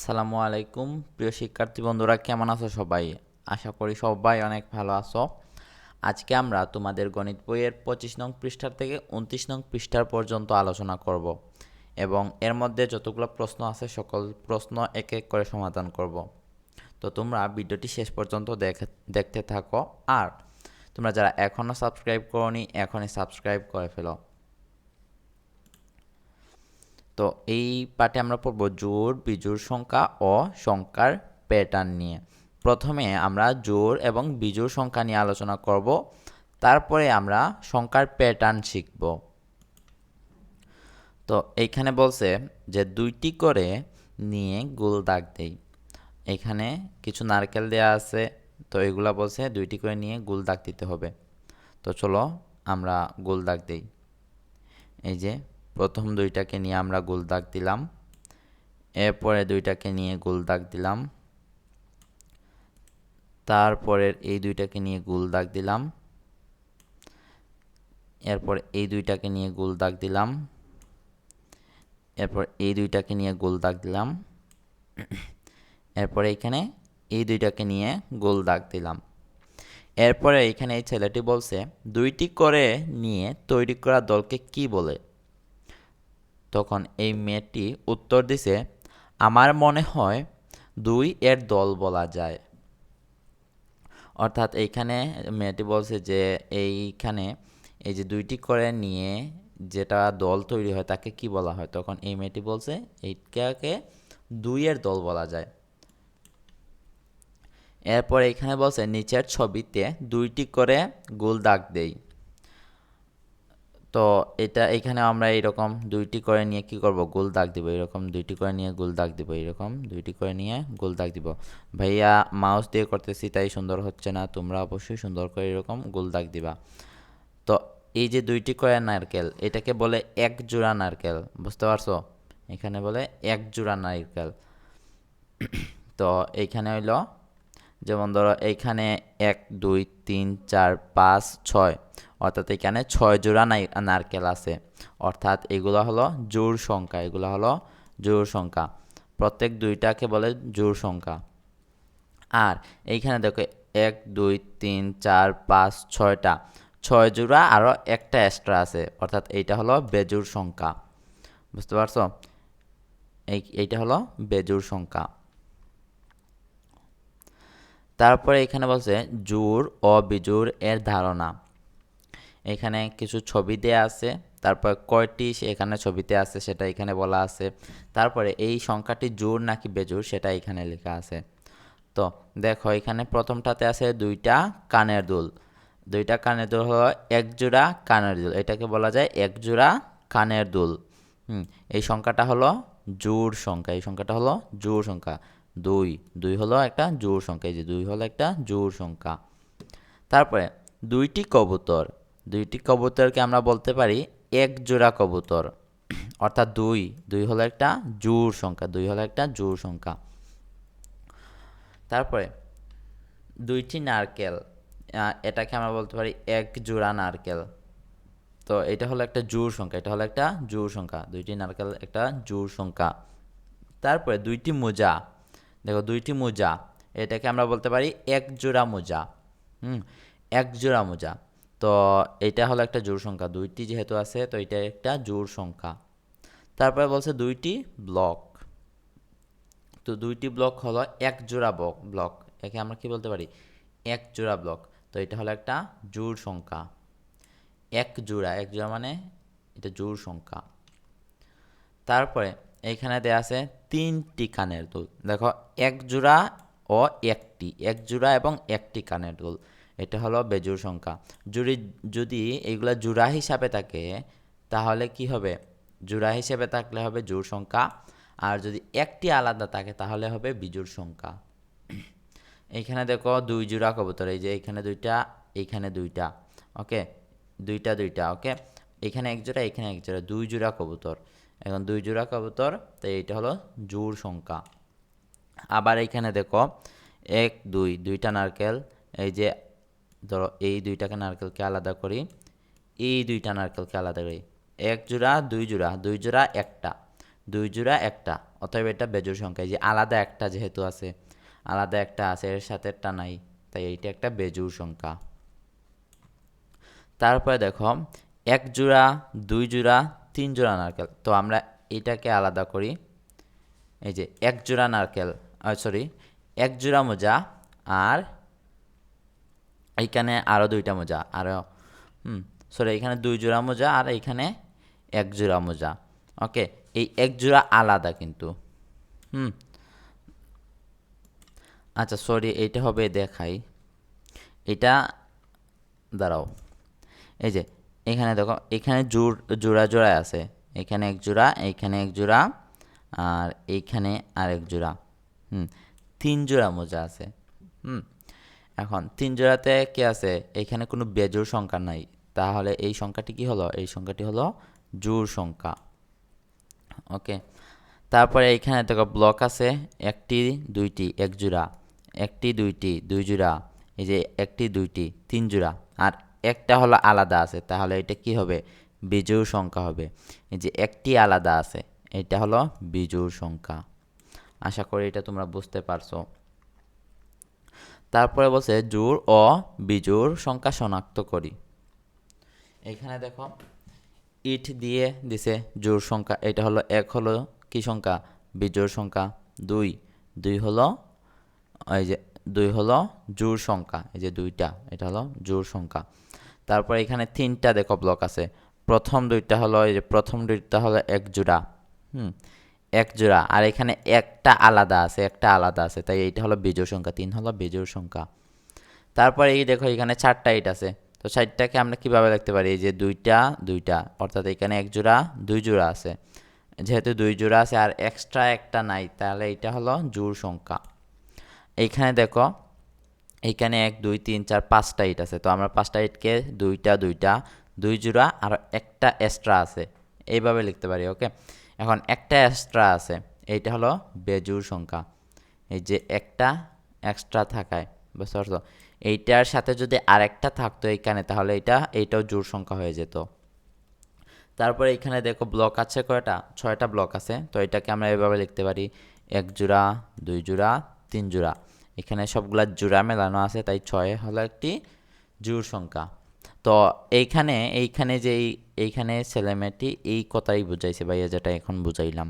আসসালামু আলাইকুম। প্রিয় শিক্ষার্থী বন্ধুরা, কেমন আছো সবাই? আশা করি সবাই অনেক ভালো আছো। আজকে আমরা তোমাদের গণিত বইয়ের পঁচিশ নং পৃষ্ঠার থেকে উনত্রিশ নং পৃষ্ঠার পর্যন্ত আলোচনা করব এবং এর মধ্যে যতগুলো প্রশ্ন আছে, সকল প্রশ্ন এক এক করে সমাধান করব। তো তোমরা ভিডিওটি শেষ পর্যন্ত দেখ- দেখতে থাকো। আর তোমরা যারা এখনও সাবস্ক্রাইব করনি, এখনই সাবস্ক্রাইব করে ফেলো। তো এই পাঠে আমরা পড়ব জোড় বিজোড় সংখ্যা ও সংখ্যার প্যাটার্ন নিয়ে। প্রথমে আমরা জোড় এবং বিজোড় সংখ্যা নিয়ে আলোচনা করব। তারপরে আমরা সংখ্যার প্যাটার্ন শিখব। তো এইখানে বলছে যে দুইটি করে নিয়ে গোল দাগ দেই। এখানে কিছু নারকেল দেয়া আছে, তো এগুলা বলছে দুইটি করে নিয়ে গোল দাগ দিতে হবে। তো চলো আমরা গোল দাগ দেই। এই যে প্রথম দুইটাকে নিয়ে আমরা গোল দাগ দিলাম। এরপরে দুইটাকে নিয়ে গোল দাগ দিলাম। তারপরের এই দুইটাকে নিয়ে গোল দাগ দিলাম। এরপর এই দুইটাকে নিয়ে গোল দাগ দিলাম। এরপর এই দুইটাকে নিয়ে গোল দাগ দিলাম। এরপরে এইখানে এই দুইটাকে নিয়ে গোল দাগ দিলাম। এরপরে এইখানে এই ছেলেটি বলছে, দুইটি করে নিয়ে তৈরি করা দলকে কি বলে? তখন এই মেয়েটি উত্তর দিছে, আমার মনে হয় দুই এর দল বলা যায়। অর্থাৎ এইখানে মেয়েটি বলছে যে, এইখানে এই যে দুইটি করে নিয়ে যেটা দল তৈরি হয় তাকে কি বলা হয়? তখন এই মেয়েটি বলছে, এইটাকে দুইয়ের দল বলা যায়। এরপর এখানে বলছে, নিচের ছবিতে দুইটি করে গোল দাগ দেই। তো এটা এখানে আমরা এইরকম দুইটি করে নিয়ে কি করব? গোল দাগ দিব। এরকম দুইটি করে নিয়ে গোল দাগ দিব। এরকম দুইটি করে নিয়ে গোল দাগ দিব। ভাইয়া মাউস দিয়ে করতেছি, তাই সুন্দর হচ্ছে না। তোমরা অবশ্যই সুন্দর করে এরকম গোল দাগ দিবা। তো এই যে দুইটি করে নারকেল, এটাকে বলে এক জোড়া নারকেল। বুঝতে পারছ? এখানে বলে এক জোড়া নারকেল। তো এইখানে হইল, যেমন ধরো এইখানে এক, দুই, তিন, চার, পাঁচ, ছয়। অর্থাৎ এখানে ছয় জোড়া নারকেল আছে। অর্থাৎ এগুলো হলো জোড় সংখ্যা, এগুলো হলো জোড় সংখ্যা। প্রত্যেক দুইটাকে বলে জোড় সংখ্যা। আর এইখানে দেখো এক, দুই, তিন, চার, পাঁচ, ছয়টা। ছয় জোড়া আরও একটা এক্সট্রা আছে, অর্থাৎ এইটা হলো বেজোড় সংখ্যা। বুঝতে পারছ? এই, এইটা হলো বেজোড় সংখ্যা। তারপরে এখানে বলছে জোড় ও বিজোড় এর ধারণা। এখানে কিছু ছবি দেয়া আছে, তারপর কয়টি এখানে ছবিতে আছে সেটা এখানে বলা আছে, তারপরে এই সংখ্যাটি জোড় নাকি বেজোড় সেটা এখানে লেখা আছে। তো দেখো এখানে প্রথমটাতে আছে দুইটা কানের দুল, দুইটা কানের দুল হলো এক জোড়া কানের দুল, এটাকে বলা যায় এক জোড়া কানের দুল। হুম, এই সংখ্যাটা হলো জোড় সংখ্যা, এই সংখ্যাটা হলো জোড় সংখ্যা, দুই দুই হলো একটা জোড় সংখ্যা, এই যে দুই হলো একটা জোড় সংখ্যা। তারপরে দুইটি কবুতর দুইটি কবুতরকে আমরা বলতে পারি এক জোড়া কবুতর। অর্থাৎ দুই। দুই হলো একটা জোড় সংখ্যা। দুই হলো একটা জোড় সংখ্যা। তারপরে দুইটি নারকেল। এটাকে আমরা বলতে পারি এক জোড়া নারকেল। তো এটা হলো একটা জোড় সংখ্যা। এটা হলো একটা জোড় সংখ্যা। দুইটি নারকেল, একটা জোড় সংখ্যা। তারপরে দুইটি মোজা। দেখো, দুইটি মোজা। এটাকে আমরা বলতে পারি এক জোড়া মোজা। হুম, এক জোড়া মোজা। তো এটা হলো একটা জোড় সংখ্যা। দুইটি যেহেতু আছে, তো এটা একটা জোড় সংখ্যা। তারপরে বলছে দুইটি ব্লক। তো দুইটি ব্লক হলো এক জোড়া ব্লক ব্লক। একে আমরা কি বলতে পারি? এক জোড়া ব্লক। তো এটা হলো একটা জোড় সংখ্যা। এক জোড়া এক জোড়া মানে এটা জোড় সংখ্যা। তারপরে এইখানে দেয়া আছে তিনটি কানের দুল। দেখো, এক জোড়া ও একটি, এক জোড়া এবং একটি কানের দুল। এটা হলো বেজোড় সংখ্যা। জুড়ি যদি এইগুলা জোড়া হিসাবে থাকে, তাহলে কি হবে? জোড়া হিসেবে থাকলে হবে জোড় সংখ্যা, আর যদি একটি আলাদা থাকে, তাহলে হবে বিজোড় সংখ্যা। এইখানে দেখো দুই জোড়া কবুতর, এই যে এইখানে দুইটা এইখানে দুইটা, ওকে? দুইটা দুইটা, ওকে? এখানে এক জোড়া, এখানে এক জোড়া, দুই জোড়া কবুতর। এখন দুই জোড়া কবুতর, তো এইটা হলো জোড় সংখ্যা। আবার এইখানে দেখো, এক, দুই, দুইটা নারকেল, এই যে ধরো এই দুইটাকে নারকেলকে আলাদা করি, এই দুইটা নারকেলকে আলাদা করি। এক জোড়া, দুই জোড়া দুই জোড়া একটা, দুই জোড়া একটা, অতএব এটা বেজোড় সংখ্যা। যে আলাদা একটা যেহেতু আছে, আলাদা একটা আছে, এর সাথে একটা নাই, তাই এইটা একটা বেজোড় সংখ্যা। তারপরে দেখো, এক জোড়া, দুই জোড়া, তিন জোড়া নারকেল। তো আমরা এটাকে আলাদা করি। এই যে এক জোড়া নারকেল সরি এক জোড়া মোজা আর এইখানে আরও দুইটা মোজা আরও হুম সরি এখানে দুই জোড়া মোজা আর এইখানে এক জোড়া মোজা ওকে এই এক জোড়া আলাদা কিন্তু, হুম। আচ্ছা সরি এইটা হবে দেখাই। এটা দাঁড়াও। এই যে, এখানে দেখো, এখানে জোড়, জোড়া জোড়া আছে। এখানে এক জোড়া, এইখানে এক জোড়া, আর এইখানে আর এক জোড়া, হুম, তিন জোড়া মোজা আছে, হুম। এখন, তিন জোড়াতে কি আছে? এখানে কোনো বেজোড় সংখ্যা নাই। তাহলে এই সংখ্যাটি কি হলো? এই সংখ্যাটি হলো জোড় সংখ্যা। ওকে, তারপরে এইখানে দেখো ব্লক আছে, একটি, দুইটি, এক জোড়া। একটি, দুইটি, দুই জোড়া। এই যে একটি, দুইটি, তিন জোড়া। আর একটা হলো আলাদা আছে, তাহলে এটা কি হবে? বিজোড় সংখ্যা হবে। এই যে একটি আলাদা আছে, এটা হলো বিজোড় সংখ্যা। আশা করি এটা তোমরা বুঝতে পারছ। তারপরে বলছে জোড় ও বিজোড় সংখ্যা শনাক্ত করি। এখানে দেখো, ইট দিয়ে দিছে জোড় সংখ্যা। এটা হলো এক হলো কি সংখ্যা? বিজোড় সংখ্যা। দুই দুই হলো, এই যে দুই হলো জোড় সংখ্যা। এই যে দুইটা, এটা হলো জোড় সংখ্যা। তারপর এখানে তিনটা দেখো ব্লক আছে। প্রথম দুইটা হলো, এই যে প্রথম দুইটা হলো এক জোড়া। হুম এক জোড়া আর এখানে একটা আলাদা আছে, একটা আলাদা আছে। তাই এইটা হলো বিজোড় সংখ্যা, তিন হলো বিজোড় সংখ্যা। তারপর এই দেখো এখানে চারটা ইট আছে। তো চারটাকে আমরা কীভাবে লিখতে পারি? যে দুইটা দুইটা। অর্থাৎ এখানে এক জোড়া দুই জোড়া আছে। যেহেতু দুই জোড়া আছে আর এক্সট্রা একটা নাই, তাহলে এটা হলো জোড় সংখ্যা। এইখানে দেখো, এইখানে এক, দুই, তিন, চার, পাঁচটা ইট আছে। তো আমরা পাঁচটা ইটকে দুইটা দুইটা দুই জোড়া আর একটা এক্সট্রা আছে। এইভাবে লিখতে পারি, ওকে? এখন একটা এক্সট্রা আছে, এইটা হলো বেজুর সংখ্যা। এই যে একটা এক্সট্রা থাকায়, বুঝতে পারছ? এইটার সাথে যদি আরেকটা থাকতো এইখানে, তাহলে এটা এইটাও জোর সংখ্যা হয়ে যেত। তারপরে এখানে দেখো ব্লক আছে কয়টা? ছয়টা ব্লক আছে, তো এটাকে আমরা এভাবে লিখতে পারি, এক জোড়া, দুই জোড়া, তিন জোড়া। এখানে সবগুলা জোড়া মেলানো আছে, তাই ছয় হলো একটি জোড় সংখ্যা। তো এইখানে এইখানে যে এইখানে ছেলেমেয়েটি এই কথাই বুঝাইছে, ভাইয়া, যেটা এখন বুঝাইলাম।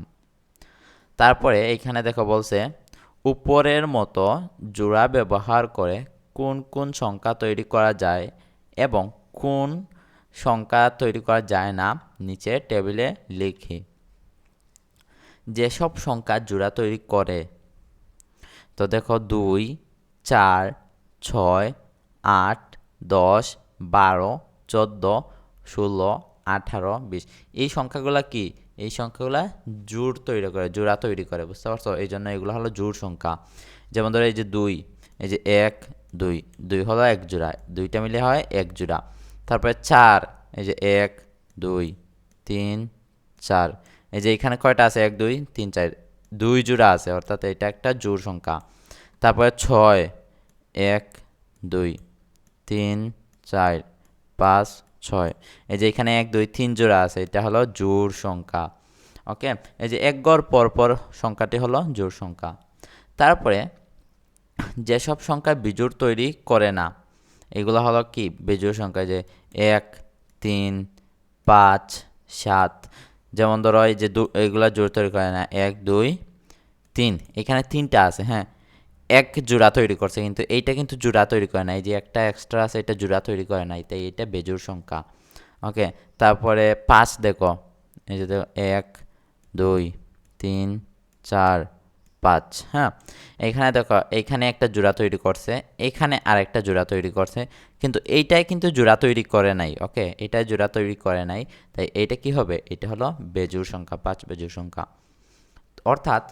তারপরে এইখানে দেখো বলছে, উপরের মতো জোড়া ব্যবহার করে কোন কোন সংখ্যা তৈরি করা যায় এবং কোন সংখ্যা তৈরি করা যায় না নিচে টেবিলে লিখি। যেসব সংখ্যা জোড়া তৈরি করে, তো দেখো দুই, চার, ছয়, আট, দশ বারো, চোদ্দ, ষোলো, আঠারো, বিশ। এই সংখ্যাগুলো কি? এই সংখ্যাগুলো জোড় তৈরি করে, জোড়া তৈরি করে, বুঝতে পারছ? এই জন্য এগুলো হলো জোড় সংখ্যা। যেমন ধরো এই যে দুই, এই যে এক, দুই। দুই হলো এক জোড়া, দুইটা মিলে হয় এক জোড়া। তারপরে চার, এই যে এক, দুই, তিন, চার। এই যে এখানে কয়টা আছে? এক, দুই, তিন, চার। দুই জোড়া আছে, অর্থাৎ এটা একটা জোড় সংখ্যা। তারপরে ছয়, এক, দুই, তিন চার, পাঁচ, ছয়। এই যে এখানে এক, দুই, তিন জোড়া আছে, এটা হলো জোড় সংখ্যা। ওকে? এই যে এক গড় পরপর সংখ্যাটি হলো জোড় সংখ্যা। তারপরে যেসব সংখ্যা বিজোড় তৈরি করে না, এগুলো হলো কি? বিজোড় সংখ্যা যে এক, তিন, পাঁচ, সাত। যেমন ধরো এই যে দু, এগুলো জোড় তৈরি করে না, এক, দুই, তিন। এখানে তিনটা আছে হ্যাঁ? এক জোড়া তৈরি করছে, কিন্তু এইটা কিন্তু জোড়া তৈরি করে না এই যে একটা এক্সট্রা আছে এটা জোড়া তৈরি করে নাই, তাই এটা বেজোড় সংখ্যা ওকে তারপরে পাঁচ দেখো, এই যে দেখো, এক, দুই, তিন, চার, পাঁচ হ্যাঁ? এখানে দেখো এইখানে একটা জোড়া তৈরি করছে, এখানে আরেকটা জোড়া তৈরি করছে, কিন্তু এইটাই কিন্তু জোড়া তৈরি করে নাই ওকে এটা জোড়া তৈরি করে নাই, তাই এইটা কি হবে? এটা হলো বেজোড় সংখ্যা, পাঁচ বেজোড় সংখ্যা। অর্থাৎ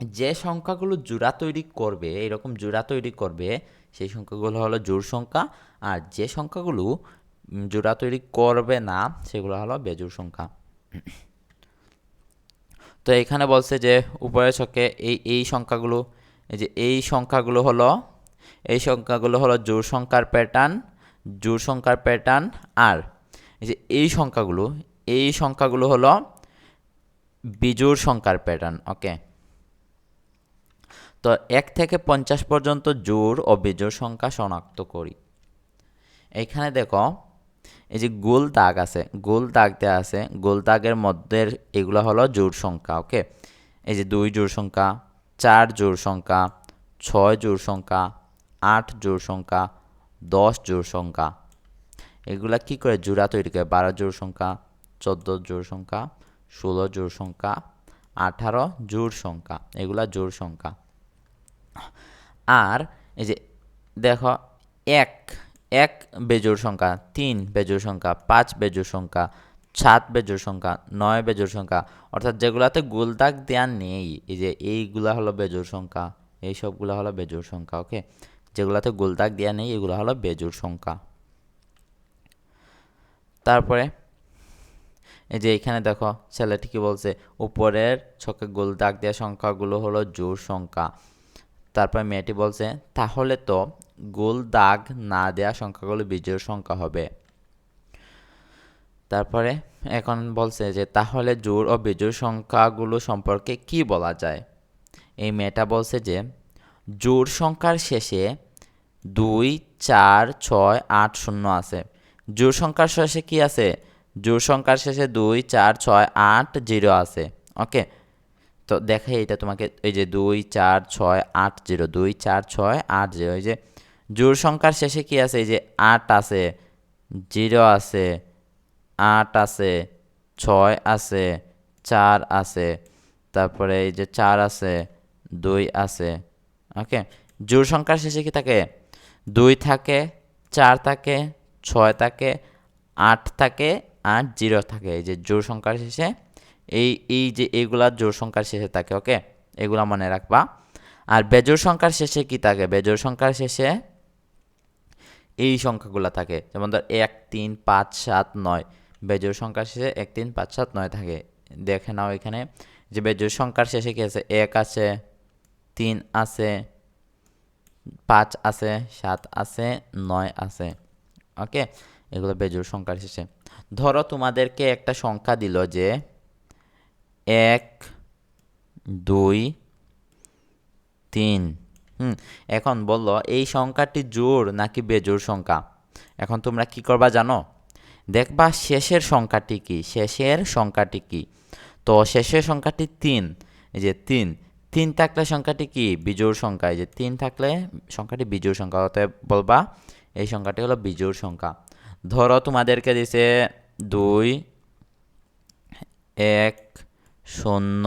যে সংখ্যাগুলো জোড়া তৈরি করবে, এরকম জোড়া তৈরি করবে, সেই সংখ্যাগুলো হলো জোড় সংখ্যা। আর যে সংখ্যাগুলো জোড়া তৈরি করবে না, সেগুলো হলো বেজোড় সংখ্যা। তো এখানে বলছে যে উপরের ছকে এই এই সংখ্যাগুলো, এই যে এই সংখ্যাগুলো হলো, এই সংখ্যাগুলো হলো জোড় সংখ্যার প্যাটার্ন জোড় সংখ্যার প্যাটার্ন আর এই যে এই সংখ্যাগুলো এই সংখ্যাগুলো হলো বিজোড় সংখ্যার প্যাটার্ন ওকে তো এক থেকে পঞ্চাশ পর্যন্ত জোড় ও বিজোড় সংখ্যা শনাক্ত করি। এইখানে দেখো, এই যে গোল দাগ আছে, গোল দাগ দেওয়া আছে, গোল দাগের মধ্যে এগুলো হলো জোড় সংখ্যা, ওকে? এই যে দুই জোড় সংখ্যা, চার জোড় সংখ্যা, ছয় জোড় সংখ্যা, আট জোড় সংখ্যা, দশ জোড় সংখ্যা। এগুলা কি করে? জোড়া তৈরি করে। বারো জোড় সংখ্যা, চোদ্দ জোড় সংখ্যা, ষোলো জোড় সংখ্যা, আঠারো জোড় সংখ্যা, এগুলা জোড় সংখ্যা। আর এই যে দেখো এক এক বেজোড় সংখ্যা, তিন বেজোড় সংখ্যা, পাঁচ বেজোড় সংখ্যা, সাত বেজোড় সংখ্যা, নয় বেজোড় সংখ্যা, অর্থাৎ যেগুলাতে গোল দাগ দেওয়া নেই, এই যে এইগুলা হলো বেজোড় সংখ্যা, এই সবগুলো হলো বেজোড় সংখ্যা ওকে যেগুলাতে গোল দাগ দেওয়া নেই, এগুলো হলো বেজোড় সংখ্যা। তারপরে এই যে এখানে দেখো, ছেলেটি কি বলছে, উপরের ছকে গোল দাগ দেওয়া সংখ্যাগুলো হলো জোড় সংখ্যা। তারপর মেয়েটি বলছে, তাহলে তো গোল দাগ না দেওয়া সংখ্যাগুলো বিজোড় সংখ্যা হবে। তারপরে এখন বলছে যে, তাহলে জোড় ও বিজোড় সংখ্যাগুলো সম্পর্কে কি বলা যায়? এই মেয়েটা বলছে যে জোড় সংখ্যার শেষে দুই, চার, ছয়, আট, শূন্য আছে। জোড় সংখ্যার শেষে কি আছে? জোড় সংখ্যার শেষে দুই, চার, ছয়, আট, জিরো আছে। ওকে তো দেখে এটা তোমাকে এই যে দুই, চার, ছয়, আট জিরো, দুই, চার, ছয়, আট জিরো, এই যে জোড় সংখ্যার শেষে কি আছে? এই যে আট আছে, জিরো আছে, আট আছে, ছয় আছে, চার আছে, তারপরে এই যে চার আছে, দুই আছে ওকে জোড় সংখ্যার শেষে কি থাকে? দুই থাকে, চার থাকে, ছয় থাকে, আট থাকে, আর জিরো থাকে, এই যে জোড় সংখ্যার শেষে এই এই যে এইগুলা জোড় সংখ্যার শেষে থাকে, ওকে? এগুলা মনে রাখবা। আর বেজোড় সংখ্যার শেষে কি থাকে? বেজোড় সংখ্যার শেষে এই সংখ্যাগুলো থাকে। যেমন ধর এক, তিন, পাঁচ, সাত, নয়। বেজোড় সংখ্যার শেষে এক, তিন, পাঁচ, সাত, নয় থাকে। দেখে নাও এখানে যে বেজোড় সংখ্যার শেষে কি আছে? এক আছে, তিন আছে, পাঁচ আছে, সাত আছে, নয় আছে, ওকে? এগুলো বেজোড় সংখ্যার শেষে। ধরো তোমাদেরকে একটা সংখ্যা দিল যে এক, দুই, তিন। হুম, এখন বলল, এই সংখ্যাটি জোড় নাকি বেজোড় সংখ্যা? এখন তোমরা কি করবা জানো? দেখবা শেষের সংখ্যাটি কি? শেষের সংখ্যাটি কি? তো শেষের সংখ্যাটি তিন। এই যে তিন। তিন থাকলে সংখ্যাটি কি? বিজোড় সংখ্যা। এই যে তিন থাকলে সংখ্যাটি বিজোড় সংখ্যা। অতএব বলবা, এই সংখ্যাটি হলো বিজোড় সংখ্যা। ধরো তোমাদেরকে দিছে দুই, এক শূন্য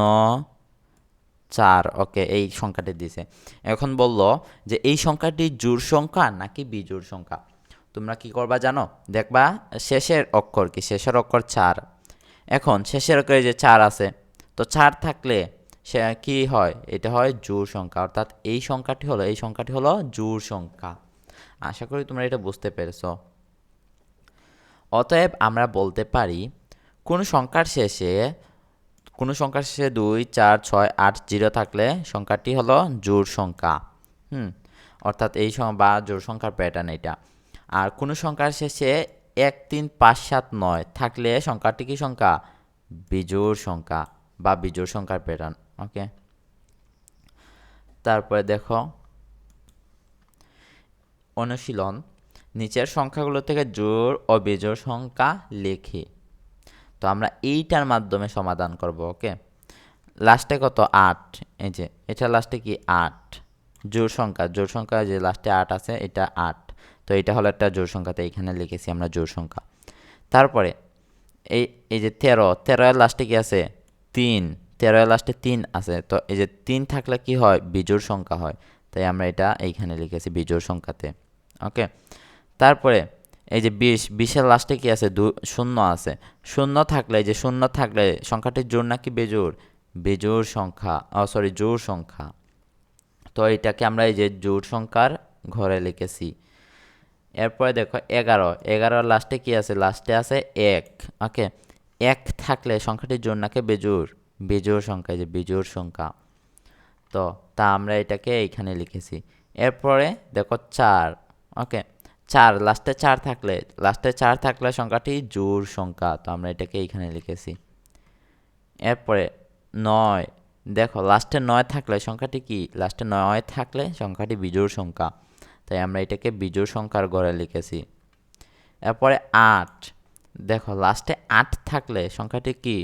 চার, ওকে, এই সংখ্যাটি দিছে। এখন বলল যে এই সংখ্যাটি জোড় সংখ্যা নাকি বিজোড় সংখ্যা? তোমরা কি করবা জানো? দেখবা শেষের অক্ষর কি? শেষের অক্ষর চার। এখন শেষের অক্ষরে যে চার আছে, তো চার থাকলে সে কি হয়? এটা হয় জোড় সংখ্যা। অর্থাৎ এই সংখ্যাটি হলো, এই সংখ্যাটি হলো জোড় সংখ্যা। আশা করি তোমরা এটা বুঝতে পেরেছ। অতএব আমরা বলতে পারি, কোন সংখ্যার শেষে কোনো সংখ্যার শেষে দুই, চার, ছয়, আট, জিরো থাকলে সংখ্যাটি হলো জোড় সংখ্যা। হুম, অর্থাৎ এই বা জোড় সংখ্যার প্যাটার্ন এটা আর কোনো সংখ্যার শেষে এক, তিন, পাঁচ, সাত, নয় থাকলে সংখ্যাটি কি সংখ্যা? বিজোড় সংখ্যা বা বিজোড় সংখ্যার প্যাটার্ন ওকে তারপরে দেখো, অনুশীলন। নিচের সংখ্যাগুলো থেকে জোর ও বেজোড় সংখ্যা লেখে। তো আমরা এইটার মাধ্যমে সমাধান করব, ওকে? লাস্টে কত? আট। এই যে, এটা লাস্টে কি? আট। জোড় সংখ্যা। জোড় সংখ্যা যে লাস্টে আট আছে, এটা আট। তো এটা হলো একটা জোড় সংখ্যাতে এইখানে লিখেছি আমরা জোড় সংখ্যা। তারপরে, এই এই যে তেরো, তেরোয়ের লাস্টে কি আছে? তিন। তেরোয়ের লাস্টে তিন আছে। তো এই যে তিন থাকলে কি হয়? বিজোড় সংখ্যা হয়। তাই আমরা এটা এইখানে লিখেছি বিজোড় সংখ্যাতে, ওকে? তারপরে এই যে বিশ, বিশের লাস্টে কি আছে? দু, শূন্য আছে। শূন্য থাকলে যে শূন্য থাকলে সংখ্যাটির জোর নাকি বেজোর বেজোর সংখ্যা সরি জোর সংখ্যা। তো এটাকে আমরা এই যে জোর সংখ্যার ঘরে লিখেছি। এরপরে দেখো, এগারো। এগারোর লাস্টে কি আছে? লাস্টে আছে এক ওকে এক থাকলে সংখ্যাটির জোর নাকি বেজোর বেজোর সংখ্যা যে বেজোর সংখ্যা। তো, তা আমরা এটাকে এইখানে লিখেছি। এরপরে দেখো চার ওকে চার লাস্টে চার থাকলে লাস্টে চার থাকলে সংখ্যাটি জোর সংখ্যা, তো আমরা এটাকে এইখানে লিখেছি। এরপরে নয়, দেখো লাস্টে নয় থাকলে সংখ্যাটি কি? লাস্টে নয় থাকলে সংখ্যাটি বিজোড় সংখ্যা, তাই আমরা এটাকে বিজোড় সংখ্যার ঘরে লিখেছি। এরপরে আট, দেখো লাস্টে আট থাকলে সংখ্যাটি কি?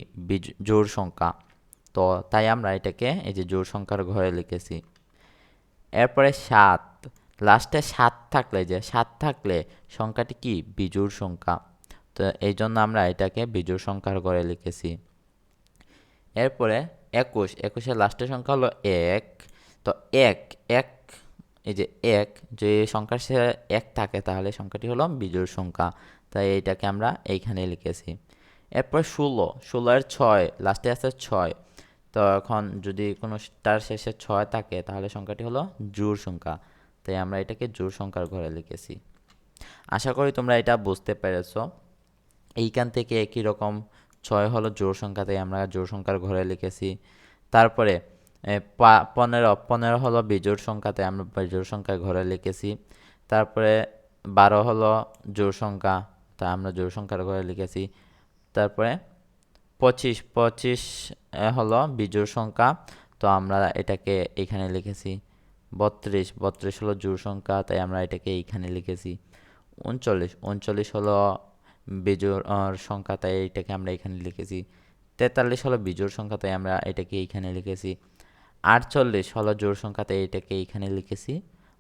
জোড় সংখ্যা, তো তাই আমরা এটাকে এই যে জোড় সংখ্যার ঘরে লিখেছি। এরপরে সাত লাস্টে সাত থাকলে যে, সাত থাকলে সংখ্যাটি কি? বিজোড় সংখ্যা। তো এই জন্য আমরা এটাকে বিজোড় সংখ্যার ঘরে লিখেছি। এরপরে একুশ। একুশের লাস্টের সংখ্যা হলো এক। তো এক এক, এই যে এক, যে সংখ্যার সে এক থাকে, তাহলে সংখ্যাটি হলো বিজোড় সংখ্যা। তাই এইটাকে আমরা এইখানে লিখেছি। এরপর ষোলো। ষোলোর ছয় লাস্টে আছে ছয়। তো এখন যদি কোনো তার শেষে ছয় থাকে, তাহলে সংখ্যাটি হলো জোড় সংখ্যা। তাই আমরা এটাকে জোড় সংখ্যার ঘরে লিখেছি। আশা করি তোমরা এটা বুঝতে পেরেছ। এইখান থেকে একই রকম ছয় হলো জোড় সংখ্যা, তাই আমরা জোড় সংখ্যার ঘরে লিখেছি। তারপরে পনেরো পনেরো হলো বিজোড় সংখ্যা, তাই আমরা বিজোড় সংখ্যার ঘরে লিখেছি। তারপরে, বারো হলো জোড় সংখ্যা তা আমরা জোড় সংখ্যার ঘরে লিখেছি। তারপরে, পঁচিশ পঁচিশ হলো বিজোড় সংখ্যা, তো আমরা এটাকে এখানে লিখেছি। বত্রিশ বত্রিশ হলো জোড় সংখ্যা তাই আমরা এটাকে এইখানে লিখেছি। উনচল্লিশ উনচল্লিশ হলো আহ, সংখ্যা তাই এটাকে আমরা এখানে লিখেছি। তেতাল্লিশ হলো বিজোড় সংখ্যা তাই আমরা এটাকে এইখানে লিখেছি। আটচল্লিশ হলো জোড় সংখ্যা তাই এটাকে এইখানে লিখেছি।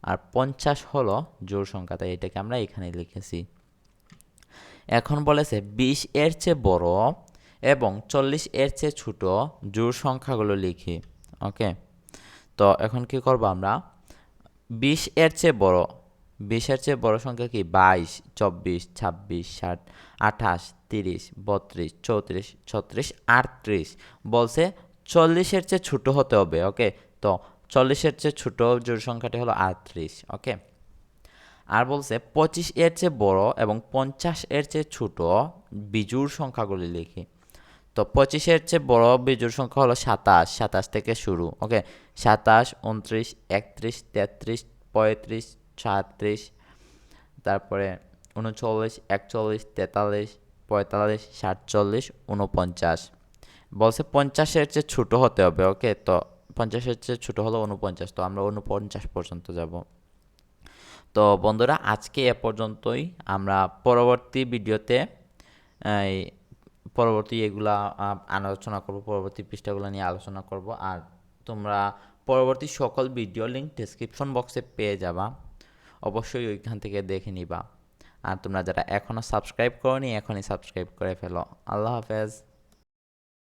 আর পঞ্চাশ হলো জোড় সংখ্যা তাই এটাকে আমরা এখানে লিখেছি। এখন বলেছে বিশ এর চেয়ে বড় এবং চল্লিশ এর চেয়ে ছোট জোড় সংখ্যাগুলো লিখি ওকে? তো এখন কি করব আমরা? বিশ এর চেয়ে বড় বিশের চেয়ে বড় সংখ্যা কি? বাইশ, চব্বিশ, ছাব্বিশ, ষাট, আঠাশ, তিরিশ, বত্রিশ, চৌত্রিশ, ছত্রিশ, আটত্রিশ। বলছে চল্লিশের চেয়ে ছোটো হতে হবে, ওকে? তো চল্লিশের চেয়ে ছোটো জোড় সংখ্যাটি হলো আটত্রিশ, ওকে? আর বলছে পঁচিশ এর চেয়ে বড় এবং পঞ্চাশ এর চেয়ে ছোট বিজুর সংখ্যাগুলি লিখি। তো পঁচিশের চেয়ে বড় বিজোড় সংখ্যা হলো সাতাশ সাতাশ থেকে শুরু ওকে সাতাশ উনত্রিশ একত্রিশ, তেত্রিশ, পঁয়ত্রিশ, সাঁত্রিশ, তারপরে উনচল্লিশ একচল্লিশ, তেতাল্লিশ, পঁয়তাল্লিশ, সাতচল্লিশ উনপঞ্চাশ বলছে পঞ্চাশের চেয়ে ছোটো হতে হবে ওকে তো পঞ্চাশের চেয়ে ছোটো হলো উনপঞ্চাশ তো আমরা উনপঞ্চাশ পর্যন্ত যাব। তো বন্ধুরা, আজকে এ পর্যন্তই। আমরা পরবর্তী ভিডিওতে পরবর্তী এগুলা আলোচনা করব, পরবর্তী পৃষ্ঠাগুলো নিয়ে আলোচনা করব। আর তোমরা পরবর্তী সকল ভিডিও লিঙ্ক ডেসক্রিপশন বক্সে পেয়ে যাবা। অবশ্যই ওইখান থেকে দেখে নিবা। আর তোমরা যারা এখনও সাবস্ক্রাইব করনি, এখনই সাবস্ক্রাইব করে ফেলো। আল্লাহ হাফেজ।